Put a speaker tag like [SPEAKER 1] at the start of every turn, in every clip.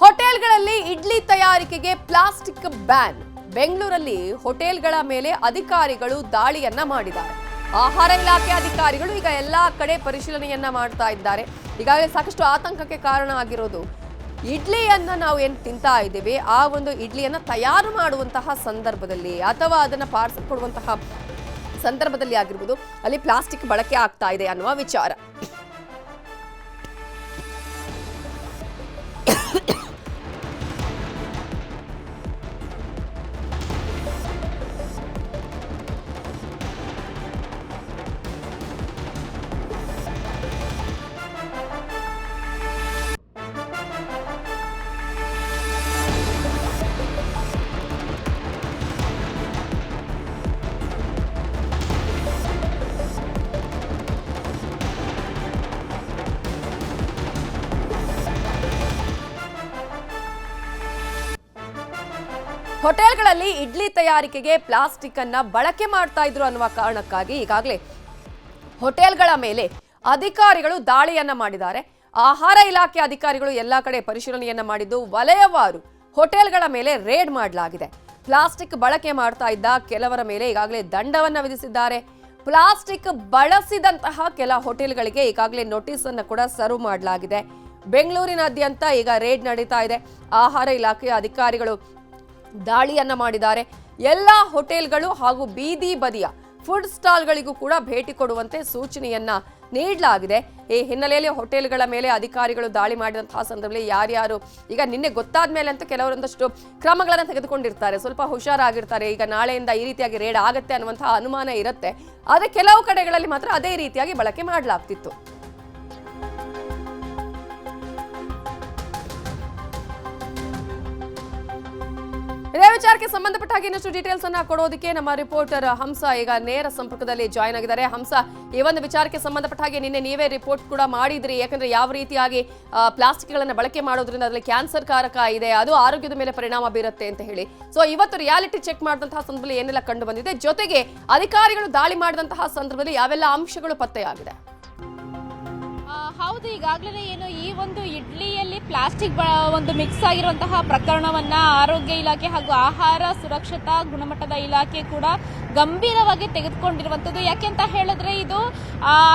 [SPEAKER 1] ಹೋಟೆಲ್ಗಳಲ್ಲಿ ಇಡ್ಲಿ ತಯಾರಿಕೆಗೆ plastic ban. ಬೆಂಗಳೂರಲ್ಲಿ ಹೋಟೆಲ್ಗಳ ಮೇಲೆ ಅಧಿಕಾರಿಗಳು ದಾಳಿಯನ್ನ ಮಾಡಿದ್ದಾರೆ. ಆಹಾರ ಇಲಾಖೆ ಅಧಿಕಾರಿಗಳು ಈಗ ಎಲ್ಲಾ ಕಡೆ ಪರಿಶೀಲನೆಯನ್ನ ಮಾಡ್ತಾ ಇದ್ದಾರೆ. ಈಗಾಗಲೇ ಸಾಕಷ್ಟು ಆತಂಕಕ್ಕೆ ಕಾರಣ ಆಗಿರೋದು ಇಡ್ಲಿಯನ್ನ ನಾವು ಏನು ತಿಂತಾ ಇದ್ದೀವಿ, ಆ ಒಂದು ಇಡ್ಲಿಯನ್ನ ತಯಾರು ಮಾಡುವಂತಹ ಸಂದರ್ಭದಲ್ಲಿ ಅಥವಾ ಅದನ್ನ ಪಾರ್ಸಲ್ ಕೊಡುವಂತಹ ಸಂದರ್ಭದಲ್ಲಿ ಆಗಿರ್ಬೋದು, ಅಲ್ಲಿ ಪ್ಲಾಸ್ಟಿಕ್ ಬಳಕೆ ಆಗ್ತಾ ಇದೆ ಅನ್ನುವ ವಿಚಾರ. ಹೋಟೆಲ್ಗಳಲ್ಲಿ ಇಡ್ಲಿ ತಯಾರಿಕೆಗೆ ಪ್ಲಾಸ್ಟಿಕ್ ಅನ್ನ ಬಳಕೆ ಮಾಡ್ತಾ ಇದ್ರು ಅನ್ನುವ ಕಾರಣಕ್ಕಾಗಿ ಈಗಾಗಲೇ ಹೋಟೆಲ್ಗಳ ಮೇಲೆ ಅಧಿಕಾರಿಗಳು ದಾಳಿಯನ್ನ ಮಾಡಿದ್ದಾರೆ. ಆಹಾರ ಇಲಾಖೆ ಅಧಿಕಾರಿಗಳು ಎಲ್ಲಾ ಕಡೆ ಪರಿಶೀಲನೆಯನ್ನ ಮಾಡಿದ್ದು ವಲಯವಾರು ಹೋಟೆಲ್ಗಳ ಮೇಲೆ ರೇಡ್ ಮಾಡಲಾಗಿದೆ. ಪ್ಲಾಸ್ಟಿಕ್ ಬಳಕೆ ಮಾಡ್ತಾ ಇದ್ದ ಕೆಲವರ ಮೇಲೆ ಈಗಾಗಲೇ ದಂಡವನ್ನ ವಿಧಿಸಿದ್ದಾರೆ. ಪ್ಲಾಸ್ಟಿಕ್ ಬಳಸಿದಂತಹ ಕೆಲ ಹೋಟೆಲ್ಗಳಿಗೆ ಈಗಾಗಲೇ ನೋಟಿಸ್ ಅನ್ನು ಕೂಡ ಸರ್ವ್ ಮಾಡಲಾಗಿದೆ. ಬೆಂಗಳೂರಿನಾದ್ಯಂತ ಈಗ ರೇಡ್ ನಡೀತಾ ಇದೆ. ಆಹಾರ ಇಲಾಖೆಯ ಅಧಿಕಾರಿಗಳು ದಾಳಿಯನ್ನ ಮಾಡಿದ್ದಾರೆ. ಎಲ್ಲ ಹೋಟೆಲ್ಗಳು ಹಾಗೂ ಬೀದಿ ಬದಿಯ ಫುಡ್ ಸ್ಟಾಲ್ಗಳಿಗೂ ಕೂಡ ಭೇಟಿ ಕೊಡುವಂತೆ ಸೂಚನೆಯನ್ನ ನೀಡಲಾಗಿದೆ. ಈ ಹಿನ್ನೆಲೆಯಲ್ಲಿ ಹೋಟೆಲ್ಗಳ ಮೇಲೆ ಅಧಿಕಾರಿಗಳು ದಾಳಿ ಮಾಡಿದಂತಹ ಸಂದರ್ಭದಲ್ಲಿ ಯಾರ್ಯಾರು ಈಗ ನಿನ್ನೆ ಗೊತ್ತಾದ ಮೇಲೆ ಅಂತ ಕೆಲವರೊಂದಷ್ಟು ಕ್ರಮಗಳನ್ನು ತೆಗೆದುಕೊಂಡಿರ್ತಾರೆ. ಸ್ವಲ್ಪ ಹುಷಾರಾಗಿರ್ತಾರೆ. ಈಗ ನಾಳೆಯಿಂದ ಈ ರೀತಿಯಾಗಿ ರೇಡ್ ಆಗುತ್ತೆ ಅನ್ನುವಂತಹ ಅನುಮಾನ ಇರುತ್ತೆ. ಆದರೆ ಕೆಲವು ಕಡೆಗಳಲ್ಲಿ ಮಾತ್ರ ಅದೇ ರೀತಿಯಾಗಿ ಬಳಕೆ ಮಾಡಲಾಗ್ತಿತ್ತು. ಇದೇ ವಿಚಾರಕ್ಕೆ ಸಂಬಂಧಪಟ್ಟ ಹಾಗೆ ಇನ್ನಷ್ಟು ಡೀಟೇಲ್ಸ್ ಅನ್ನ ಕೊಡೋದಕ್ಕೆ ನಮ್ಮ ರಿಪೋರ್ಟರ್ ಹಂಸ ಈಗ ನೇರ ಸಂಪರ್ಕದಲ್ಲಿ ಜಾಯ್ನ್ ಆಗಿದ್ದಾರೆ. ಹಂಸ, ಈ ಒಂದು ವಿಚಾರಕ್ಕೆ ಸಂಬಂಧಪಟ್ಟ ಹಾಗೆ ನಿನ್ನೆ ನೀವೇ ರಿಪೋರ್ಟ್ ಕೂಡ ಮಾಡಿದ್ರಿ. ಯಾಕಂದ್ರೆ ಯಾವ ರೀತಿಯಾಗಿ ಪ್ಲಾಸ್ಟಿಕ್ ಗಳನ್ನ ಬಳಕೆ ಮಾಡೋದ್ರಿಂದ ಅದರಲ್ಲಿ ಕ್ಯಾನ್ಸರ್ ಕಾರಕ ಇದೆ, ಅದು ಆರೋಗ್ಯದ ಮೇಲೆ ಪರಿಣಾಮ ಬೀರುತ್ತೆ ಅಂತ ಹೇಳಿ. ಸೊ ಇವತ್ತು ರಿಯಾಲಿಟಿ ಚೆಕ್ ಮಾಡಿದಂತಹ ಸಂದರ್ಭದಲ್ಲಿ ಏನೆಲ್ಲ ಕಂಡು ಬಂದಿದೆ? ಜೊತೆಗೆ ಅಧಿಕಾರಿಗಳು ದಾಳಿ ಮಾಡಿದಂತಹ ಸಂದರ್ಭದಲ್ಲಿ ಯಾವೆಲ್ಲ ಅಂಶಗಳು ಪತ್ತೆಯಾಗಿದೆ?
[SPEAKER 2] ಹೌದು ಈಗಾಗಲೇ ಏನು ಈ ಒಂದು ಇಡ್ಲಿಯಲ್ಲಿ ಪ್ಲಾಸ್ಟಿಕ್ ಒಂದು ಮಿಕ್ಸ್ ಆಗಿರುವಂತಹ ಪ್ರಕರಣವನ್ನ ಆರೋಗ್ಯ ಇಲಾಖೆ ಹಾಗೂ ಆಹಾರ ಸುರಕ್ಷತಾ ಗುಣಮಟ್ಟದ ಇಲಾಖೆ ಕೂಡ ಗಂಭೀರವಾಗಿ ತೆಗೆದುಕೊಂಡಿರುವಂತದ್ದು ಯಾಕೆಂತ ಹೇಳಿದ್ರೆ ಇದು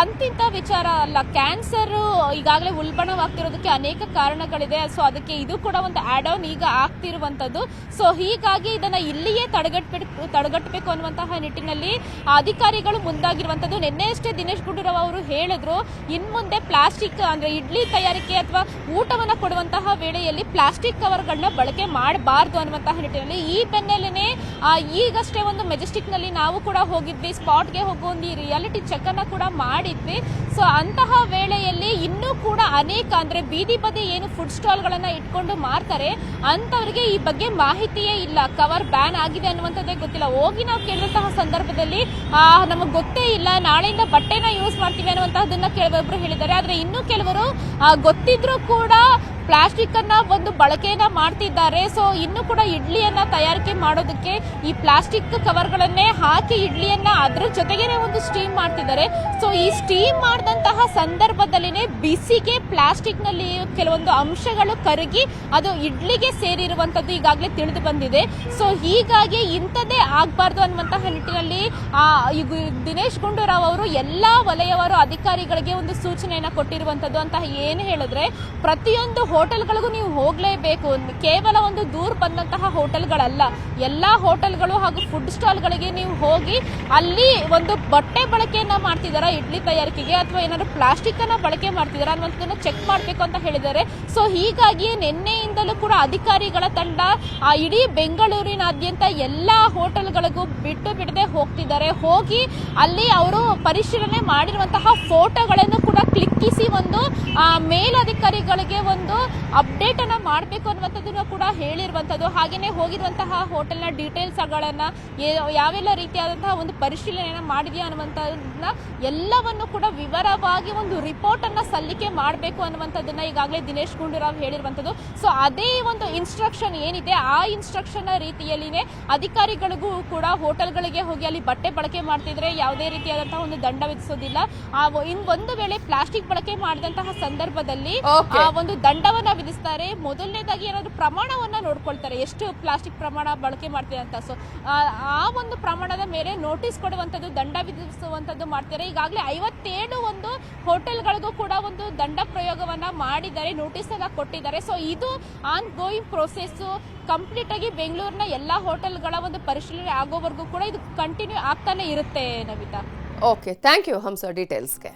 [SPEAKER 2] ಅಂತಿಂತ ವಿಚಾರ ಅಲ್ಲ. ಕ್ಯಾನ್ಸರ್ ಈಗಾಗಲೇ ಉಲ್ಬಣವಾಗ್ತಿರೋದಕ್ಕೆ ಅನೇಕ ಕಾರಣಗಳಿದೆ. ಸೊ ಅದಕ್ಕೆ ಇದು ಕೂಡ ಒಂದು ಆಡ್ ಆನ್ ಈಗ ಆಗ್ತಿರುವಂತದ್ದು ಸೊ ಹೀಗಾಗಿ ಇದನ್ನ ಇಲ್ಲಿಯೇ ತಡೆಗಟ್ಟಬೇಕು ತಡೆಗಟ್ಟಬೇಕು ಅನ್ನುವಂತಹ ನಿಟ್ಟಿನಲ್ಲಿ ಅಧಿಕಾರಿಗಳು ಮುಂದಾಗಿರುವಂತದ್ದು ನಿನ್ನೆಯಷ್ಟೇ ದಿನೇಶ್ ಗುಂಡೂರಾವ್ ಅವರು ಹೇಳಿದ್ರು, ಇನ್ಮುಂದೆ ಪ್ಲಾಸ್ಟಿಕ್ ಅಂದ್ರೆ ಇಡ್ಲಿ ತಯಾರಿಕೆ ಅಥವಾ ಊಟವನ್ನ ಕೊಡುವಂತಹ ವೇಳೆಯಲ್ಲಿ ಪ್ಲಾಸ್ಟಿಕ್ ಕವರ್ಗಳನ್ನ ಬಳಕೆ ಮಾಡಬಾರ್ದು ಅನ್ನುವಂತಹ ನಿಟ್ಟಿನಲ್ಲಿ ಈ ಬೆನ್ನಲ್ಲೇನೆ ಈಗಷ್ಟೇ ಒಂದು ಮೆಜೆಸ್ಟಿಕ್ನಲ್ಲಿ ನಾವು ಕೂಡ ಹೋಗಿದ್ವಿ, ಸ್ಪಾಟ್ಗೆ ಹೋಗೋ ಒಂದು ರಿಯಾಲಿಟಿ ಚೆಕ್ ಅನ್ನ ಕೂಡ ಮಾಡಿದ್ವಿ. ಸೊ ಅಂತಹ ವೇಳೆಯಲ್ಲಿ ಇನ್ನೂ ಕೂಡ ಅನೇಕ, ಅಂದ್ರೆ ಬೀದಿ ಬದಿ ಏನು ಫುಡ್ ಸ್ಟಾಲ್ ಗಳನ್ನ ಇಟ್ಕೊಂಡು ಮಾರ್ತಾರೆ ಅಂತವರಿಗೆ ಈ ಬಗ್ಗೆ ಮಾಹಿತಿಯೇ ಇಲ್ಲ. ಕವರ್ ಬ್ಯಾನ್ ಆಗಿದೆ ಅನ್ನುವಂಥದ್ದೇ ಗೊತ್ತಿಲ್ಲ. ಹೋಗಿ ನಾವು ಕೇಳಿದಂತಹ ಸಂದರ್ಭದಲ್ಲಿ ನಮಗೆ ಗೊತ್ತೇ ಇಲ್ಲ. ನಾಳೆಯಿಂದ ಬಟ್ಟೆನ ಯೂಸ್ ಮಾಡ್ತೀವಿ ಅನ್ನುವಂತಹದನ್ನ ಕೆಲವೊಬ್ರು ಹೇಳಿದ್ದಾರೆ. ಆದ್ರೆ ಇನ್ನು ಕೆಲವರು ಗೊತ್ತಿದ್ರು ಕೂಡ ಪ್ಲಾಸ್ಟಿಕ್ ಅನ್ನ ಒಂದು ಬಳಕೆಯನ್ನ ಮಾಡ್ತಿದ್ದಾರೆ. ಸೊ ಇನ್ನು ಕೂಡ ಇಡ್ಲಿಯನ್ನ ತಯಾರಿಕೆ ಮಾಡೋದಕ್ಕೆ ಈ ಪ್ಲಾಸ್ಟಿಕ್ ಕವರ್ಗಳನ್ನೇ ಹಾಕಿ ಇಡ್ಲಿಯನ್ನ ಅದ್ರ ಜೊತೆಗೇನೆ ಒಂದು ಸ್ಟೀಮ್ ಮಾಡ್ತಿದ್ದಾರೆ. ಸೊ ಈ ಸ್ಟೀಮ್ ಮಾಡಿದಂತಹ ಸಂದರ್ಭದಲ್ಲಿನೇ ಬಿಸಿಗೆ ಪ್ಲಾಸ್ಟಿಕ್ನಲ್ಲಿ ಕೆಲವೊಂದು ಅಂಶಗಳು ಕರಗಿ ಅದು ಇಡ್ಲಿಗೆ ಸೇರಿರುವಂತದ್ದು ಈಗಾಗಲೇ ತಿಳಿದು ಬಂದಿದೆ. ಸೊ ಹೀಗಾಗಿ ಇಂಥದ್ದೇ ಆಗಬಾರ್ದು ಅನ್ನುವಂತಹ ನಿಟ್ಟಿನಲ್ಲಿ, ಆ ದಿನೇಶ್ ಗುಂಡೂರಾವ್ ಅವರು ಎಲ್ಲಾ ವಲಯವರು ಅಧಿಕಾರಿಗಳಿಗೆ ಒಂದು ಸೂಚನೆಯನ್ನ ಕೊಟ್ಟಿರುವಂತದ್ದು ಅಂತ ಏನು ಹೇಳಿದ್ರೆ, ಪ್ರತಿಯೊಂದು ಹೋಟೆಲ್ಗಳಿಗೂ ನೀವು ಹೋಗಲೇಬೇಕು. ಕೇವಲ ಒಂದು ದೂರ ಬಂದಂತಹ ಹೋಟೆಲ್ಗಳಲ್ಲ. ಎಲ್ಲಾ ಹೋಟೆಲ್ಗಳು ಹಾಗೂ ಫುಡ್ ಸ್ಟಾಲ್ಗಳಿಗೆ ನೀವು ಹೋಗಿ ಅಲ್ಲಿ ಒಂದು ಬಟ್ಟೆ ಬಳಕೆಯನ್ನ ಮಾಡ್ತಿದಾರ, ಇಡ್ಲಿ ತಯಾರಿಕೆಗೆ ಅಥವಾ ಏನಾದ್ರು ಪ್ಲಾಸ್ಟಿಕ್ ಅನ್ನ ಬಳಕೆ ಮಾಡ್ತಿದ್ದಾರಾ ಅನ್ನುವಂಥದ್ದನ್ನ ಚೆಕ್ ಮಾಡಬೇಕು ಅಂತ ಹೇಳಿದ್ದಾರೆ. ಸೊ ಹೀಗಾಗಿ ನಿನ್ನೆಯಿಂದಲೂ ಕೂಡ ಅಧಿಕಾರಿಗಳ ತಂಡ ಆ ಇಡೀ ಬೆಂಗಳೂರಿನಾದ್ಯಂತ ಎಲ್ಲಾ ಹೋಟೆಲ್ಗಳಿಗೂ ಬಿಟ್ಟು ಬಿಡದೆ ಹೋಗ್ತಿದ್ದಾರೆ. ಹೋಗಿ ಅಲ್ಲಿ ಅವರು ಪರಿಶೀಲನೆ ಮಾಡಿರುವಂತಹ ಫೋಟೋಗಳನ್ನು ಕೂಡ ಕ್ಲಿಕ್ಕಿಸಿ ಒಂದು ಮೇಲಧಿಕಾರಿಗಳಿಗೆ ಒಂದು ಅಪ್ಡೇಟ್ ಅನ್ನ ಮಾಡಬೇಕು ಅನ್ನುವಂಥದ್ದನ್ನು ಕೂಡ ಹೇಳಿರುವಂಥದ್ದು. ಹಾಗೇನೆ ಹೋಗಿರುವಂತಹ ಹೋಟೆಲ್ನ ಡೀಟೇಲ್ಸ್ ಗಳನ್ನ ಏ- ಯಾವೆಲ್ಲ ರೀತಿಯಾದಂತಹ ಒಂದು ಪರಿಶೀಲನೆ ಮಾಡಿದೆಯಾ ಅನ್ನುವಂಥದ್ದನ್ನ ಎಲ್ಲವನ್ನು ಕೂಡ ವಿವರವಾಗಿ ಒಂದು ರಿಪೋರ್ಟ್ ಅನ್ನ ಸಲ್ಲಿಕೆ ಮಾಡಬೇಕು ಅನ್ನುವಂಥದ್ದನ್ನ ಈಗಾಗಲೇ ದಿನೇಶ್ ಗುಂಡೂರಾವ್ ಹೇಳಿರುವಂಥದ್ದು. ಸೊ ಅದೇ ಒಂದು ಇನ್ಸ್ಟ್ರಕ್ಷನ್ ಏನಿದೆ, ಆ ಇನ್ಸ್ಟ್ರಕ್ಷನ್ ರೀತಿಯಲ್ಲಿನೇ ಅಧಿಕಾರಿಗಳಿಗೂ ಕೂಡ ಹೋಟೆಲ್ಗಳಿಗೆ ಹೋಗಿ ಅಲ್ಲಿ ಬಟ್ಟೆ ಬಳಕೆ ಮಾಡ್ತಿದ್ರೆ ಯಾವುದೇ ರೀತಿಯಾದಂತಹ ಒಂದು ದಂಡ ವಿಧಿಸೋದಿಲ್ಲ. ಆ ಇನ್ ಒಂದು ವೇಳೆ ಪ್ಲಾಸ್ಟಿಕ್ ಬಳಕೆ ಮಾಡಿದಂತಹ ಸಂದರ್ಭದಲ್ಲಿ ಆ ಒಂದು ದಂಡವನ್ನ ವಿಧಿಸ್ತಾರೆ. ಮೊದಲನೇದಾಗಿ ಏನಾದ್ರು ಪ್ರಮಾಣವನ್ನ ನೋಡ್ಕೊಳ್ತಾರೆ. ಎಷ್ಟು ಪ್ಲಾಸ್ಟಿಕ್ ಪ್ರಮಾಣ ಬಳಕೆ ಮಾಡ್ತೀವಿ ಅಂತ. ಸೊ ಆ ಒಂದು ಪ್ರಮಾಣದ ಮೇಲೆ ನೋಟಿಸ್ ಕೊಡುವಂಥದ್ದು ದಂಡ ವಿಧಿಸುವಂಥದ್ದು ಮಾಡ್ತಾರೆ. ಈಗಾಗಲೇ ಐವತ್ತೇಳು ಒಂದು ಹೋಟೆಲ್ಗಳಿಗೂ ಕೂಡ ಒಂದು ದಂಡ ಪ್ರಯೋಗವನ್ನ ಮಾಡಿದ್ದಾರೆ ನೋಟಿಸ್ ಎಲ್ಲ ಕೊಟ್ಟಿದ್ದಾರೆ. ಸೊ ಇದು ಆನ್ ಗೋಯಿಂಗ್ ಪ್ರೋಸೆಸ್ ಕಂಪ್ಲೀಟ್ ಆಗಿ ಬೆಂಗಳೂರಿನ ಎಲ್ಲಾ ಹೋಟೆಲ್ಗಳ ಒಂದು ಪರಿಶೀಲನೆ ಆಗೋವರೆಗೂ ಕೂಡ ಇದು ಕಂಟಿನ್ಯೂ ಆಗ್ತಾನೆ ಇರುತ್ತೆ Navita.
[SPEAKER 1] Okay thank you Hamsa ಡೀಟೇಲ್ಸ್ಗೆ